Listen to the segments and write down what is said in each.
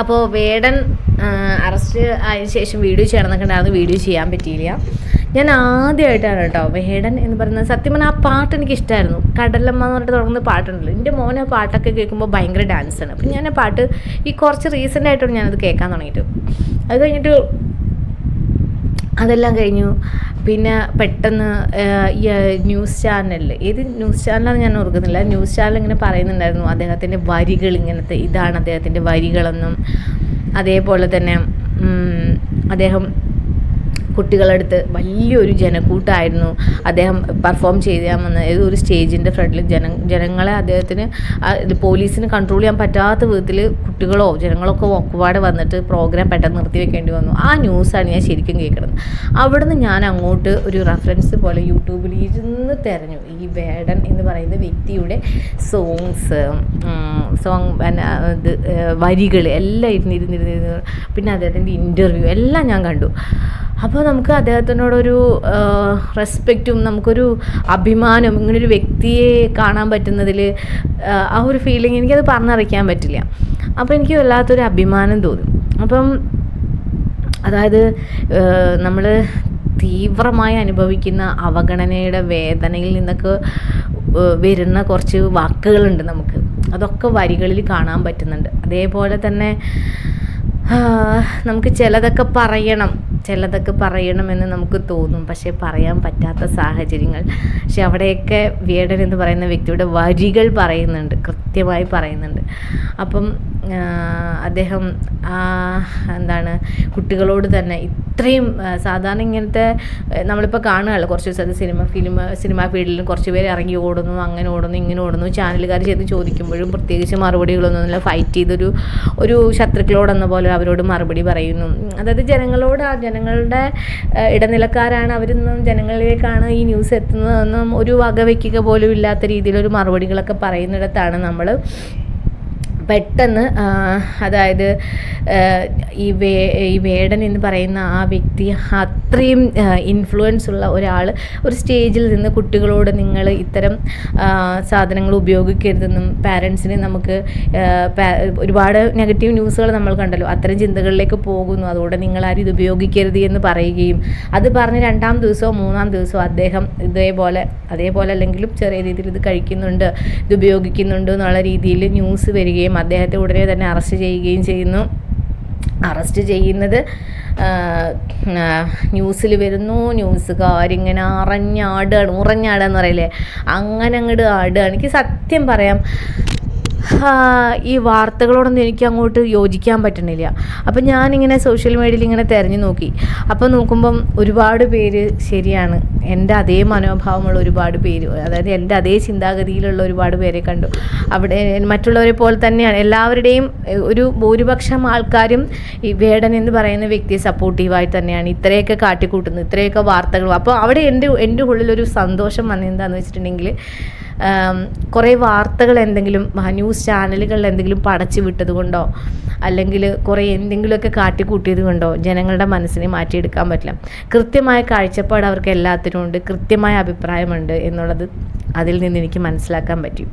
അപ്പോൾ വേടൻ അറസ്റ്റ് ആയതിനു ശേഷം വീഡിയോ ചെയ്യണമെന്നൊക്കെ ഉണ്ടായിരുന്നു വീഡിയോ ചെയ്യാൻ പറ്റിയില്ല. ഞാൻ ആദ്യമായിട്ടാണ് കേട്ടോ വേടൻ എന്ന് പറയുന്നത്. സത്യം പറഞ്ഞാൽ ആ പാട്ട് എനിക്ക് ഇഷ്ടമായിരുന്നു കടലമ്മ എന്ന് പറഞ്ഞിട്ട് തുടങ്ങുന്ന പാട്ടുണ്ടല്ലോ. എന്റെ മോനെ ആ പാട്ടൊക്കെ കേൾക്കുമ്പോൾ ഭയങ്കര ഡാൻസാണ് അപ്പം ഞാൻ ആ പാട്ട് ഈ കുറച്ച് റീസെന്റ് ആയിട്ടാണ് ഞാനത് കേൾക്കാൻ തുടങ്ങിയിട്ട്. അത് കഴിഞ്ഞിട്ട് അതെല്ലാം കഴിഞ്ഞു. പിന്നെ പെട്ടെന്ന് ന്യൂസ് ചാനലിൽ ഏത് ന്യൂസ് ചാനലാണെന്ന് ഞാൻ ഓർക്കുന്നില്ല. ന്യൂസ് ചാനൽ ഇങ്ങനെ പറയുന്നുണ്ടായിരുന്നു അദ്ദേഹത്തിന്റെ വരികൾ ഇങ്ങനത്തെ ഇതാണ് അദ്ദേഹത്തിന്റെ വരികളെന്നും. അതേപോലെ തന്നെ അദ്ദേഹം കുട്ടികളടുത്ത് വലിയൊരു ജനക്കൂട്ടായിരുന്നു. അദ്ദേഹം പെർഫോം ചെയ്യാമെന്ന് ഏതോ ഒരു സ്റ്റേജിന്റെ ഫ്രണ്ടിൽ ജന ജനങ്ങളെ അദ്ദേഹത്തിന് പോലീസിന് കൺട്രോൾ ചെയ്യാൻ പറ്റാത്ത വിധത്തിൽ കുട്ടികളോ ജനങ്ങളൊക്കെ ഒക്കുപാട് വന്നിട്ട് പ്രോഗ്രാം പെട്ടെന്ന് നിർത്തി വെക്കേണ്ടി വന്നു. ആ ന്യൂസാണ് ഞാൻ ശരിക്കും കേൾക്കുന്നത്. അവിടുന്ന് ഞാൻ അങ്ങോട്ട് ഒരു റെഫറൻസ് പോലെ യൂട്യൂബിൽ ഇരുന്ന് തിരഞ്ഞു. ഈ വേടൻ എന്ന് പറയുന്ന വ്യക്തിയുടെ സോങ്സ് സോങ് ഇത് വരികൾ എല്ലാം ഇരുന്നിരുന്നിരുന്നിരുന്നു പിന്നെ അദ്ദേഹത്തിന്റെ ഇന്റർവ്യൂ എല്ലാം ഞാൻ കണ്ടു. അപ്പോൾ നമുക്ക് അദ്ദേഹത്തിനോടൊരു റെസ്പെക്റ്റും നമുക്കൊരു അഭിമാനം ഇങ്ങനൊരു വ്യക്തിയെ കാണാൻ പറ്റുന്നതിൽ ആ ഒരു ഫീലിംഗ് എനിക്കത് പറഞ്ഞറിയിക്കാൻ പറ്റില്ല. അപ്പോൾ എനിക്ക് വല്ലാത്തൊരു അഭിമാനം തോന്നും. അപ്പം അതായത് നമ്മൾ തീവ്രമായി അനുഭവിക്കുന്ന അവഗണനയുടെ വേദനയിൽ നിന്നൊക്കെ വരുന്ന കുറച്ച് വാക്കുകളുണ്ട് നമുക്ക്. അതൊക്കെ വരികളിൽ കാണാൻ പറ്റുന്നുണ്ട്. അതേപോലെ തന്നെ നമുക്ക് ചിലതൊക്കെ പറയണം. ചിലതൊക്കെ പറയണമെന്ന് നമുക്ക് തോന്നും. പക്ഷേ പറയാൻ പറ്റാത്ത സാഹചര്യങ്ങൾ. പക്ഷെ അവിടെയൊക്കെ വേടൻ എന്ന് പറയുന്ന വ്യക്തിയുടെ വരികൾ പറയുന്നുണ്ട്. കൃത്യമായി പറയുന്നുണ്ട്. അപ്പം അദ്ദേഹം എന്താണ് കുട്ടികളോട് തന്നെ ഇത്രയും സാധാരണ ഇങ്ങനത്തെ നമ്മളിപ്പോൾ കാണുകയല്ലോ കുറച്ച് ദിവസത്തെ സിനിമ ഫിലിം സിനിമാ ഫീൽഡിൽ കുറച്ച് പേര് ഇറങ്ങി ഓടുന്നു അങ്ങനെ ഓടുന്നു ഇങ്ങനെ ഓടുന്നു ചാനലുകാർ ചെന്ന് ചോദിക്കുമ്പോഴും പ്രത്യേകിച്ച് മറുപടികളൊന്നുമില്ല ഫൈറ്റ് ചെയ്തൊരു ഒരു ശത്രുക്കളോടെന്ന പോലെ അവരോട് മറുപടി പറയുന്നു. അതായത് ജനങ്ങളോട് ആ ജനങ്ങളുടെ ഇടനിലക്കാരാണ് അവരിന്നും ജനങ്ങളിലേക്കാണ് ഈ ന്യൂസ് എത്തുന്നതെന്നും ഒരു വകവയ്ക്കുക പോലും ഇല്ലാത്ത രീതിയിലൊരു മറുപടികളൊക്കെ പറയുന്നിടത്താണ് നമ്മൾ പെട്ടെന്ന് അതായത് ഈ വേ ഈ വേടൻ എന്ന് പറയുന്ന ആ വ്യക്തി അത്രയും ഇൻഫ്ലുവൻസ് ഉള്ള ഒരാൾ ഒരു സ്റ്റേജിൽ നിന്ന് കുട്ടികളോട് നിങ്ങൾ ഇത്തരം സാധനങ്ങൾ ഉപയോഗിക്കരുതെന്നും പാരൻസിനെ നമുക്ക് ഒരുപാട് നെഗറ്റീവ് ന്യൂസുകൾ നമ്മൾ കണ്ടല്ലോ. അത്തരം ചിന്തകളിലേക്ക് പോകുന്നു. അതുകൊണ്ട് നിങ്ങളാരും ഇത് ഉപയോഗിക്കരുത് എന്ന് പറയുകയും അത് പറഞ്ഞ് രണ്ടാം ദിവസമോ മൂന്നാം ദിവസമോ അദ്ദേഹം ഇതേപോലെ അതേപോലെ അല്ലെങ്കിലും ചെറിയ രീതിയിൽ ഇത് കഴിക്കുന്നുണ്ട് ഇത് ഉപയോഗിക്കുന്നുണ്ട് എന്നുള്ള രീതിയിൽ ന്യൂസ് വരികയും അദ്ദേഹത്തെ ഉടനെ തന്നെ അറസ്റ്റ് ചെയ്യുകയും ചെയ്യുന്നു. അറസ്റ്റ് ചെയ്യുന്നത്. ന്യൂസിൽ വരുന്നു. ന്യൂസുകാരിങ്ങനെ അറഞ്ഞാടുകയാണ് ഉറഞ്ഞാടുക എന്ന് പറയില്ലേ? അങ്ങനെ അങ്ങോട്ട് ആടുകയാണ് എനിക്ക് സത്യം പറയാം ഈ വാർത്തകളോടൊന്നും എനിക്ക് അങ്ങോട്ട് യോജിക്കാൻ പറ്റണില്ല. അപ്പം ഞാനിങ്ങനെ സോഷ്യൽ മീഡിയയിൽ ഇങ്ങനെ തിരഞ്ഞു നോക്കി. അപ്പോൾ നോക്കുമ്പം ഒരുപാട് പേര് ശരിയാണ്. എന്റെ അതേ മനോഭാവമുള്ള ഒരുപാട് പേര് അതായത് എന്റെ അതേ ചിന്താഗതിയിലുള്ള ഒരുപാട് പേരെ കണ്ടു. അവിടെ മറ്റുള്ളവരെ പോലെ തന്നെയാണ്. എല്ലാവരുടെയും ഒരു ഭൂരിപക്ഷം ആൾക്കാരും ഈ വേടൻ എന്ന് പറയുന്ന വ്യക്തിയെ സപ്പോർട്ടീവായി തന്നെയാണ്. ഇത്രയൊക്കെ കാട്ടിക്കൂട്ടുന്നത് ഇത്രയൊക്കെ വാർത്തകൾ. അപ്പോൾ അവിടെ എന്റെ എന്റെ ഉള്ളിലൊരു സന്തോഷം വന്നെന്താണെന്ന് വെച്ചിട്ടുണ്ടെങ്കിൽ കുറേ വാർത്തകൾ എന്തെങ്കിലും ന്യൂസ് ചാനലുകളിൽ എന്തെങ്കിലും പടച്ചു വിട്ടത് കൊണ്ടോ അല്ലെങ്കിൽ കുറേ എന്തെങ്കിലുമൊക്കെ കാട്ടിക്കൂട്ടിയത് കൊണ്ടോ ജനങ്ങളുടെ മനസ്സിനെ മാറ്റിയെടുക്കാൻ പറ്റില്ല. കൃത്യമായ കാഴ്ചപ്പാട് അവർക്ക് എല്ലാത്തിനും ഉണ്ട് കൃത്യമായ അഭിപ്രായമുണ്ട് എന്നുള്ളത് അതിൽ നിന്ന് എനിക്ക് മനസ്സിലാക്കാൻ പറ്റി.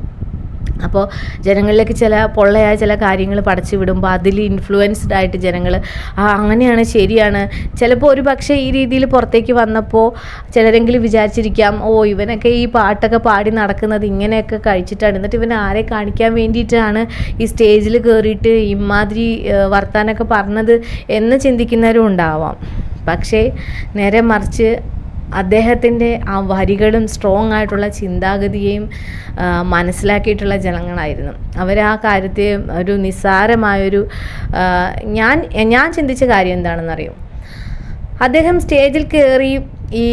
അപ്പോൾ ജനങ്ങളിലേക്ക് ചില പൊള്ളയായ ചില കാര്യങ്ങൾ പടച്ചു വിടുമ്പോൾ അതിൽ ഇൻഫ്ലുവൻസ്ഡ് ആയിട്ട് ജനങ്ങൾ ആ അങ്ങനെയാണ് ശരിയാണ്. ചിലപ്പോൾ ഒരു പക്ഷേ ഈ രീതിയിൽ പുറത്തേക്ക് വന്നപ്പോൾ ചിലരെങ്കിലും വിചാരിച്ചിരിക്കാം ഓ ഇവനൊക്കെ ഈ പാട്ടൊക്കെ പാടി നടക്കുന്നത് ഇങ്ങനെയൊക്കെ കഴിച്ചിട്ടാണ്. എന്നിട്ട് ഇവനെ ആരെ കാണിക്കാൻ വേണ്ടിയിട്ടാണ് ഈ സ്റ്റേജിൽ കയറിയിട്ട് ഇമാതിരി വർത്താനൊക്കെ പറഞ്ഞത് എന്ന് ചിന്തിക്കുന്നവരും ഉണ്ടാവാം. പക്ഷേ നേരെ മറിച്ച് അദ്ദേഹത്തിന്റെ ആ വരികളും സ്ട്രോങ് ആയിട്ടുള്ള ചിന്താഗതിയെയും മനസ്സിലാക്കിയിട്ടുള്ള ജനങ്ങളായിരുന്നു. അവർ ആ കാര്യത്തെ ഒരു നിസ്സാരമായൊരു ഞാൻ ഞാൻ ചിന്തിച്ച കാര്യം എന്താണെന്നറിയോ? അദ്ദേഹം സ്റ്റേജിൽ കയറി ഈ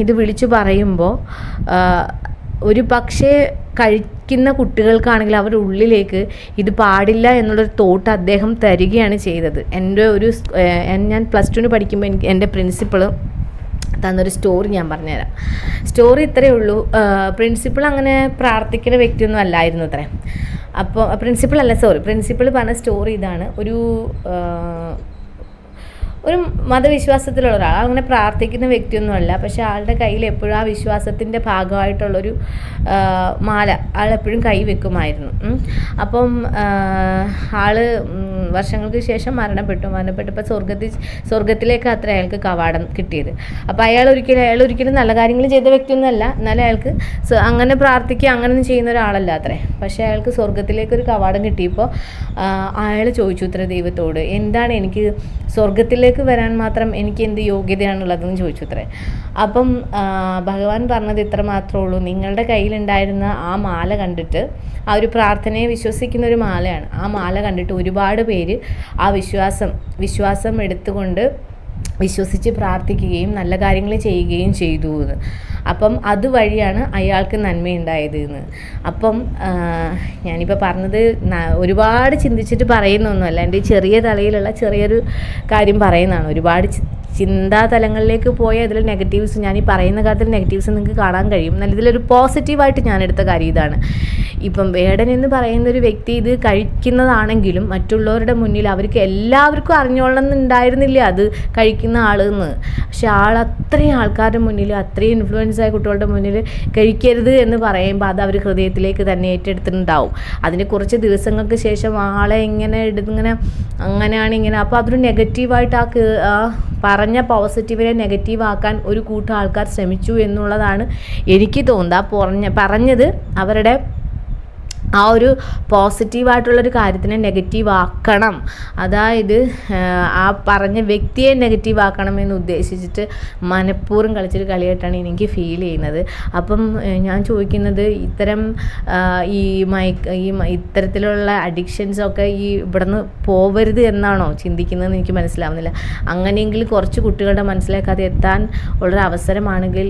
ഇത് വിളിച്ചു പറയുമ്പോൾ ഒരു പക്ഷേ കഴിക്കുന്ന കുട്ടികൾക്കാണെങ്കിൽ അവരുടെ ഉള്ളിലേക്ക് ഇത് പാടില്ല എന്നുള്ളൊരു തോട്ട് അദ്ദേഹം തരികയാണ് ചെയ്തത്. എന്റെ ഒരു ഞാൻ പ്ലസ് ടുവിന് പഠിക്കുമ്പോൾ എനിക്ക് എന്റെ പ്രിൻസിപ്പൾ തന്നൊരു സ്റ്റോറി ഞാൻ പറഞ്ഞുതരാം. സ്റ്റോറി ഇത്രയേ ഉള്ളൂ. പ്രിൻസിപ്പൾ അങ്ങനെ പ്രാർത്ഥിക്കുന്ന വ്യക്തിയൊന്നും അല്ലായിരുന്നു അത്രേ അപ്പോൾ പ്രിൻസിപ്പൾ അല്ല സോറി പ്രിൻസിപ്പൾ പറഞ്ഞ സ്റ്റോറി ഇതാണ്. ഒരു ഒരു മതവിശ്വാസത്തിലുള്ള ഒരാൾ അങ്ങനെ പ്രാർത്ഥിക്കുന്ന വ്യക്തിയൊന്നുമല്ല. പക്ഷേ ആളുടെ കയ്യിൽ എപ്പോഴും ആ വിശ്വാസത്തിന്റെ ഭാഗമായിട്ടുള്ളൊരു മാല ആൾ എപ്പോഴും കൈ വെക്കുമായിരുന്നു. അപ്പം ആൾ വർഷങ്ങൾക്ക് ശേഷം മരണപ്പെട്ടു. മരണപ്പെട്ടപ്പോൾ സ്വർഗത്തിൽ സ്വർഗത്തിലേക്ക് അത്ര അയാൾക്ക് കവാടം കിട്ടിയത്. അപ്പോൾ അയാൾ ഒരിക്കലും അയാൾ ഒരിക്കലും നല്ല കാര്യങ്ങൾ ചെയ്ത വ്യക്തിയൊന്നുമല്ല. എന്നാലും അയാൾക്ക് അങ്ങനെ പ്രാർത്ഥിക്കുക അങ്ങനെയൊന്നും ചെയ്യുന്ന ഒരാളല്ല അത്രേ. പക്ഷേ അയാൾക്ക് സ്വർഗത്തിലേക്ക് ഒരു കവാടം കിട്ടിയപ്പോൾ അയാൾ ചോദിച്ചു ഇത്ര ദൈവത്തോട് എന്താണ് എനിക്ക് സ്വർഗത്തിലേക്ക് വരാൻ മാത്രം എനിക്ക് എന്ത് യോഗ്യതയാണുള്ളതെന്ന് ചോദിച്ചു അത്രേ അപ്പം ഭഗവാൻ പറഞ്ഞത് ഇത്ര മാത്രമേ ഉള്ളൂ. നിങ്ങളുടെ കയ്യിലുണ്ടായിരുന്ന ആ മാല കണ്ടിട്ട് ആ ഒരു പ്രാർത്ഥനയെ വിശ്വസിക്കുന്ന ഒരു മാലയാണ്. ആ മാല കണ്ടിട്ട് ഒരുപാട് പേര് ആ വിശ്വാസം വിശ്വാസം എടുത്തുകൊണ്ട് വിശ്വസിച്ച് പ്രാർത്ഥിക്കുകയും നല്ല കാര്യങ്ങൾ ചെയ്യുകയും ചെയ്തു എന്ന്. അപ്പം അതുവഴിയാണ് അയാൾക്ക് നന്മയുണ്ടായത് എന്ന്. അപ്പം ഞാനിപ്പോൾ പറഞ്ഞത് ഒരുപാട് ചിന്തിച്ചിട്ട് പറയുന്നൊന്നുമല്ല. എന്റെ ചെറിയ തലയിലുള്ള ചെറിയൊരു കാര്യം പറയുന്നതാണ്. ഒരുപാട് ചിന്താ ചിന്താതലങ്ങളിലേക്ക് പോയ അതിൽ നെഗറ്റീവ്സ് ഞാൻ ഈ പറയുന്ന കാര്യത്തിൽ നെഗറ്റീവ്സ് നിങ്ങൾക്ക് കാണാൻ കഴിയും. എന്നാൽ ഇതിലൊരു പോസിറ്റീവായിട്ട് ഞാൻ എടുത്ത കാര്യം ഇതാണ്. ഇപ്പം വേടൻ എന്ന് പറയുന്ന ഒരു വ്യക്തി ഇത് കഴിക്കുന്നതാണെങ്കിലും മറ്റുള്ളവരുടെ മുന്നിൽ അവർക്ക് എല്ലാവർക്കും അറിഞ്ഞോളണം എന്നുണ്ടായിരുന്നില്ല അത് കഴിക്കുന്ന ആളെന്ന് പക്ഷെ ആൾ അത്രയും ആൾക്കാരുടെ മുന്നിൽ അത്രയും ഇൻഫ്ലുവൻസ് ആയ കുട്ടികളുടെ മുന്നിൽ കഴിക്കരുത് എന്ന് പറയുമ്പോൾ അത് അവർ ഹൃദയത്തിലേക്ക് തന്നെ ഏറ്റെടുത്തിട്ടുണ്ടാവും. അതിന് കുറച്ച് ദിവസങ്ങൾക്ക് ശേഷം ആളെ ഇങ്ങനെ ഇങ്ങനെ അങ്ങനെയാണ് ഇങ്ങനെ. അപ്പോൾ അതൊരു നെഗറ്റീവായിട്ട് ആ പറഞ്ഞ പോസിറ്റീവിനെ നെഗറ്റീവ് ആക്കാൻ ഒരു കൂട്ടം ആൾക്കാർ ശ്രമിച്ചു എന്നുള്ളതാണ് എനിക്ക് തോന്നുന്നത്. ആ പറഞ്ഞ പറഞ്ഞത് അവരുടെ ആ ഒരു പോസിറ്റീവായിട്ടുള്ളൊരു കാര്യത്തിനെ നെഗറ്റീവ് ആക്കണം. അതായത് ആ പറഞ്ഞ വ്യക്തിയെ നെഗറ്റീവ് ആക്കണം എന്ന് ഉദ്ദേശിച്ചിട്ട് മനഃപൂർവം കളിച്ചൊരു കളിയായിട്ടാണ് എനിക്ക് ഫീൽ ചെയ്യുന്നത്. അപ്പം ഞാൻ ചോദിക്കുന്നത് ഇത്തരം ഈ മൈക്ക് ഈ ഇത്തരത്തിലുള്ള അഡിക്ഷൻസൊക്കെ ഈ ഇവിടുന്ന് പോവരുത് എന്നാണോ ചിന്തിക്കുന്നതെന്ന് എനിക്ക് മനസ്സിലാവുന്നില്ല. അങ്ങനെയെങ്കിൽ കുറച്ച് കുട്ടികളുടെ മനസ്സിലേക്ക് അത് എത്താൻ ഉള്ളൊരു അവസരമാണെങ്കിൽ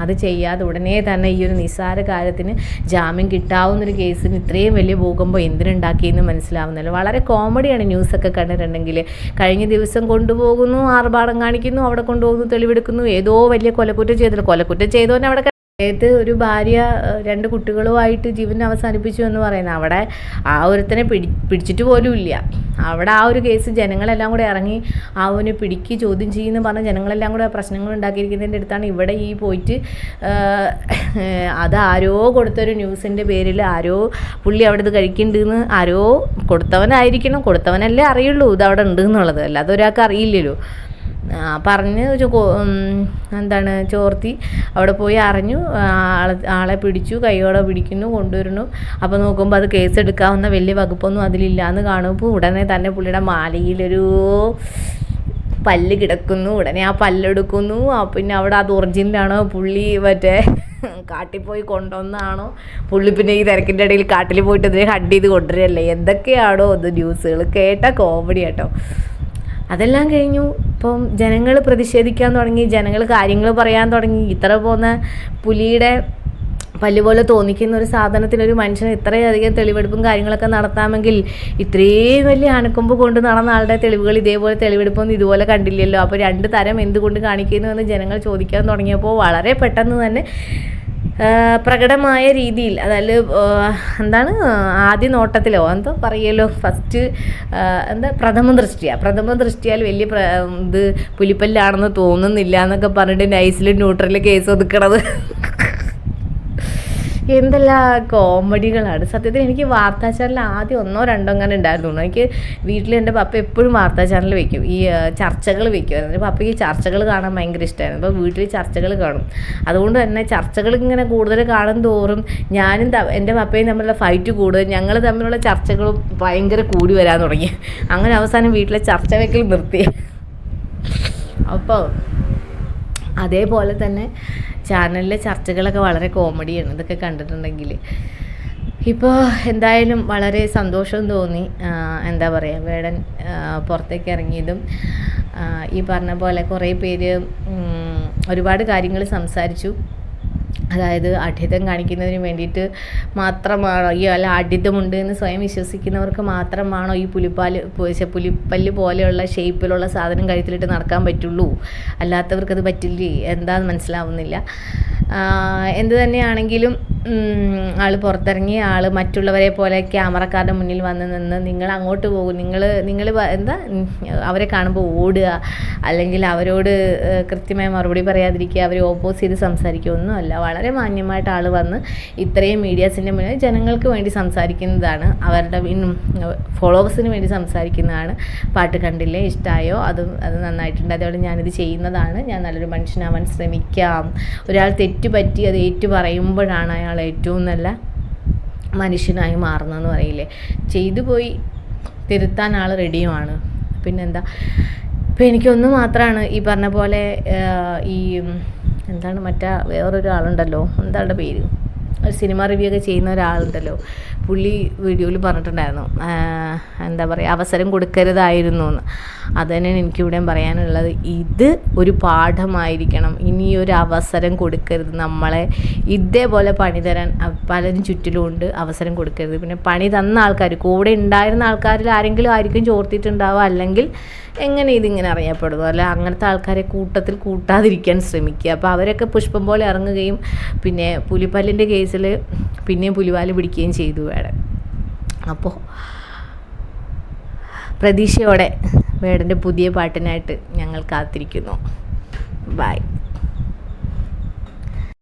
അത് ചെയ്യാതെ ഉടനെ തന്നെ ഈ ഒരു നിസ്സാര കാര്യത്തിന് ജാമ്യം കിട്ടാവുന്നൊരു കേസിന് ഇത്രയും വലിയ ഭൂകമ്പം എന്തിനുണ്ടാക്കിയെന്ന് മനസ്സിലാവുന്നില്ല. വളരെ കോമഡിയാണ് ന്യൂസൊക്കെ കണ്ടിട്ടുണ്ടെങ്കിൽ കഴിഞ്ഞ ദിവസം കൊണ്ടുപോകുന്നു ആർഭാടം കാണിക്കുന്നു അവിടെ കൊണ്ടുപോകുന്നു തെളിവെടുക്കുന്നു ഏതോ വലിയ കൊലക്കുറ്റം ചെയ്തില്ല കൊലക്കുറ്റം ചെയ്തവനെ അവിടെ ഏത് ഒരു ഭാര്യ രണ്ട് കുട്ടികളുമായിട്ട് ജീവൻ അവസാനിപ്പിച്ചു എന്ന് പറയുന്നത് അവിടെ ആ ഒരുത്തനെ പിടി പിടിച്ചിട്ട് പോലും ഇല്ല. അവിടെ ആ ഒരു കേസ് ജനങ്ങളെല്ലാം കൂടെ ഇറങ്ങി അവന് പിടിക്ക് ചോദ്യം ചെയ്യുന്നു പറഞ്ഞ ജനങ്ങളെല്ലാം കൂടെ പ്രശ്നങ്ങൾ ഉണ്ടാക്കിയിരിക്കുന്നതിന്റെ അടുത്താണ് ഇവിടെ ഈ പോയിട്ട് അത് ആരോ കൊടുത്തൊരു ന്യൂസിന്റെ പേരിൽ ആരോ പുള്ളി അവിടെ ഇത് കഴിക്കുന്നുണ്ടെന്ന് ആരോ കൊടുത്തവനായിരിക്കണം. കൊടുത്തവനല്ലേ അറിയുള്ളൂ ഇത് അവിടെ ഉണ്ട് എന്നുള്ളത്. അല്ലാതെ ഒരാൾക്ക് അറിയില്ലല്ലോ. ആ, പറഞ്ഞ് എന്താണ് ചോർത്തി. അവിടെ പോയി അറിഞ്ഞു. ആളെ ആളെ പിടിച്ചു കൈയോടെ പിടിക്കുന്നു കൊണ്ടുവരുന്നു. അപ്പോൾ നോക്കുമ്പോൾ അത് കേസ് എടുക്കാവുന്ന വലിയ വകുപ്പൊന്നും അതിലില്ല എന്ന് കാണുമ്പോൾ ഉടനെ തന്നെ പുള്ളിയുടെ മാലയിലൊരു പല്ല് കിടക്കുന്നു. ഉടനെ ആ പല്ലെടുക്കുന്നു. പിന്നെ അവിടെ അത് ഒറിജിനലാണോ? പുള്ളി മറ്റേ കാട്ടിൽ പോയി കൊണ്ടുവന്നാണോ? പുള്ളി പിന്നെ ഈ തിരക്കിന്റെ ഇടയിൽ കാട്ടിൽ പോയിട്ട് ഇതിനെ ഹഡ് ചെയ്ത് കൊണ്ടുവരല്ലേ എന്തൊക്കെയാണോ ഇത് ന്യൂസുകൾ കേട്ട കോമഡി കേട്ടോ അതെല്ലാം കഴിഞ്ഞു. ഇപ്പം ജനങ്ങൾ പ്രതിഷേധിക്കാൻ തുടങ്ങി ജനങ്ങൾ കാര്യങ്ങൾ പറയാൻ തുടങ്ങി. ഇത്ര പോന്ന പുലിയുടെ പല്ലുപോലെ തോന്നിക്കുന്ന ഒരു സാധനത്തിന് ഒരു മനുഷ്യന് ഇത്രയധികം തെളിവെടുപ്പും കാര്യങ്ങളൊക്കെ നടത്താമെങ്കിൽ ഇത്രയും വലിയ അണുക്കൊമ്പ് കൊണ്ട് നടന്ന ആളുടെ തെളിവുകൾ ഇതേപോലെ തെളിവെടുപ്പൊന്നും ഇതുപോലെ കണ്ടില്ലല്ലോ. അപ്പോൾ രണ്ട് തരം എന്തുകൊണ്ട് കാണിക്കുന്നു എന്ന് ജനങ്ങൾ ചോദിക്കാൻ തുടങ്ങിയപ്പോൾ വളരെ പെട്ടെന്ന് തന്നെ പ്രകടമായ രീതിയിൽ അതായത് എന്താണ് ആദ്യ നോട്ടത്തിലോ എന്തോ പറയല്ലോ ഫസ്റ്റ് എന്താ പ്രഥമ ദൃഷ്ടിയ. പ്രഥമ ദൃഷ്ടിയാൽ വലിയ ഇത് പുലിപ്പല്ലാണെന്ന് തോന്നുന്നില്ല എന്നൊക്കെ പറഞ്ഞിട്ട് നൈസിൽ ന്യൂട്രലിൽ കേസ് ഒതുക്കണത്. എന്തെല്ലാം കോമഡികളാണ്. സത്യത്തിൽ എനിക്ക് വാർത്താ ചാനൽ ആദ്യം ഒന്നോ രണ്ടോ അങ്ങനെ ഉണ്ടായിരുന്നു. എനിക്ക് വീട്ടിൽ എന്റെ പപ്പ എപ്പോഴും വാർത്താ ചാനൽ വെക്കും. ഈ ചർച്ചകൾ വെക്കുമായിരുന്നു. എന്റെ പപ്പയ്ക്ക് ചർച്ചകൾ കാണാൻ ഭയങ്കര ഇഷ്ടമായിരുന്നു. അപ്പോൾ വീട്ടിൽ ചർച്ചകൾ കാണും. അതുകൊണ്ട് തന്നെ ചർച്ചകൾ ഇങ്ങനെ കൂടുതൽ കാണും തോറും ഞാനും എന്റെ പപ്പയും തമ്മിലുള്ള ഫൈറ്റ് കൂടുതൽ ഞങ്ങൾ തമ്മിലുള്ള ചർച്ചകളും ഭയങ്കര കൂടി വരാൻ തുടങ്ങി. അങ്ങനെ അവസാനം വീട്ടിലെ ചർച്ച വെക്കൽ നിർത്തി. അപ്പോൾ അതേപോലെ തന്നെ ചാനലിലെ ചർച്ചകളൊക്കെ വളരെ കോമഡിയാണ് ഇതൊക്കെ കണ്ടിട്ടുണ്ടെങ്കിൽ. ഇപ്പോൾ എന്തായാലും വളരെ സന്തോഷം തോന്നി. എന്താ പറയുക വേടൻ പുറത്തേക്ക് ഇറങ്ങിയതും ഈ പറഞ്ഞ പോലെ കുറേ പേര് ഒരുപാട് കാര്യങ്ങൾ സംസാരിച്ചു. അതായത് അഠിതം കാണിക്കുന്നതിന് വേണ്ടിയിട്ട് മാത്രമാണോ? ഈ അല്ല അഠിതമുണ്ട് എന്ന് സ്വയം വിശ്വസിക്കുന്നവർക്ക് മാത്രമാണോ ഈ പുലിപ്പാൽ പുലിപ്പല്ല് പോലെയുള്ള ഷേപ്പിലുള്ള സാധനം കഴുത്തിലിട്ട് നടക്കാൻ പറ്റുള്ളൂ? അല്ലാത്തവർക്കത് പറ്റില്ലേ? എന്താന്ന് മനസ്സിലാവുന്നില്ല. എന്ത് തന്നെയാണെങ്കിലും ആൾ പുറത്തിറങ്ങി ആൾ മറ്റുള്ളവരെ പോലെ ക്യാമറക്കാരുടെ മുന്നിൽ വന്ന് നിന്ന് നിങ്ങൾ അങ്ങോട്ട് പോകും. നിങ്ങൾ നിങ്ങൾ എന്താ അവരെ കാണുമ്പോൾ ഓടുക. അല്ലെങ്കിൽ അവരോട് കൃത്യമായ മറുപടി പറയാതിരിക്കുക. അവരെ ഓപ്പോസ് ചെയ്ത് സംസാരിക്കുക. ഒന്നുമല്ല. വളരെ മാന്യമായിട്ട് ആൾ വന്ന് ഇത്രയും മീഡിയാസിന്റെ മുന്നിൽ ജനങ്ങൾക്ക് വേണ്ടി സംസാരിക്കുന്നതാണ്. അവരുടെ ഫോളോവേഴ്സിന് വേണ്ടി സംസാരിക്കുന്നതാണ്. പാട്ട് കണ്ടില്ലേ? ഇഷ്ടമായോ അതും അത് നന്നായിട്ടുണ്ട്. അതോടെ ഞാനിത് ചെയ്യുന്നതാണ്. ഞാൻ നല്ലൊരു മനുഷ്യനാവാൻ ശ്രമിക്കാം. ഒരാൾ തെറ്റ് പറ്റി അത് ഏറ്റു പറയുമ്പോഴാണ് അയാൾ ഏറ്റവും നല്ല മനുഷ്യനായി മാറുന്നതെന്ന് പറയില്ലേ? ചെയ്തു പോയി തിരുത്താൻ ആൾ റെഡിയുമാണ്. പിന്നെന്താ? ഇപ്പം എനിക്കൊന്ന് മാത്രമാണ് ഈ പറഞ്ഞ പോലെ ഈ എന്താണ് മറ്റേ വേറൊരാളുണ്ടല്ലോ എന്താണ് പേര്? സിനിമ റിവ്യൂ ഒക്കെ ചെയ്യുന്ന ഒരാളുണ്ടല്ലോ. പുള്ളി വീഡിയോയിൽ പറഞ്ഞിട്ടുണ്ടായിരുന്നു എന്താ പറയുക അവസരം കൊടുക്കരുതായിരുന്നു എന്ന്. അത് തന്നെയാണ് എനിക്കിവിടെയും പറയാനുള്ളത്. ഇത് ഒരു പാഠമായിരിക്കണം. ഇനി ഒരു അവസരം കൊടുക്കരുത്. നമ്മളെ ഇതേപോലെ പണി തരാൻ പലരും ചുറ്റിലുമുണ്ട് അവസരം കൊടുക്കരുത്. പിന്നെ പണി തന്ന ആൾക്കാർ കൂടെ ഉണ്ടായിരുന്ന ആൾക്കാരിൽ ആരെങ്കിലും ആയിരിക്കും ചോർത്തിയിട്ടുണ്ടാവുക. അല്ലെങ്കിൽ എങ്ങനെ ഇതിങ്ങനെ അറിയപ്പെടുന്നു? അല്ല അങ്ങനത്തെ ആൾക്കാരെ കൂട്ടത്തിൽ കൂട്ടാതിരിക്കാൻ ശ്രമിക്കുക. അപ്പോൾ അവരൊക്കെ പുഷ്പം പോലെ ഇറങ്ങുകയും പിന്നെ പുലിപ്പല്ലിന്റെ കേസിൽ പിന്നെയും പുലിവാൽ പിടിക്കുകയും ചെയ്തു വേടൻ അപ്പോൾ പ്രതീക്ഷയോടെ വേടന്റെ പുതിയ പാട്ടിനായിട്ട് ഞങ്ങൾ കാത്തിരിക്കുന്നു. ബൈ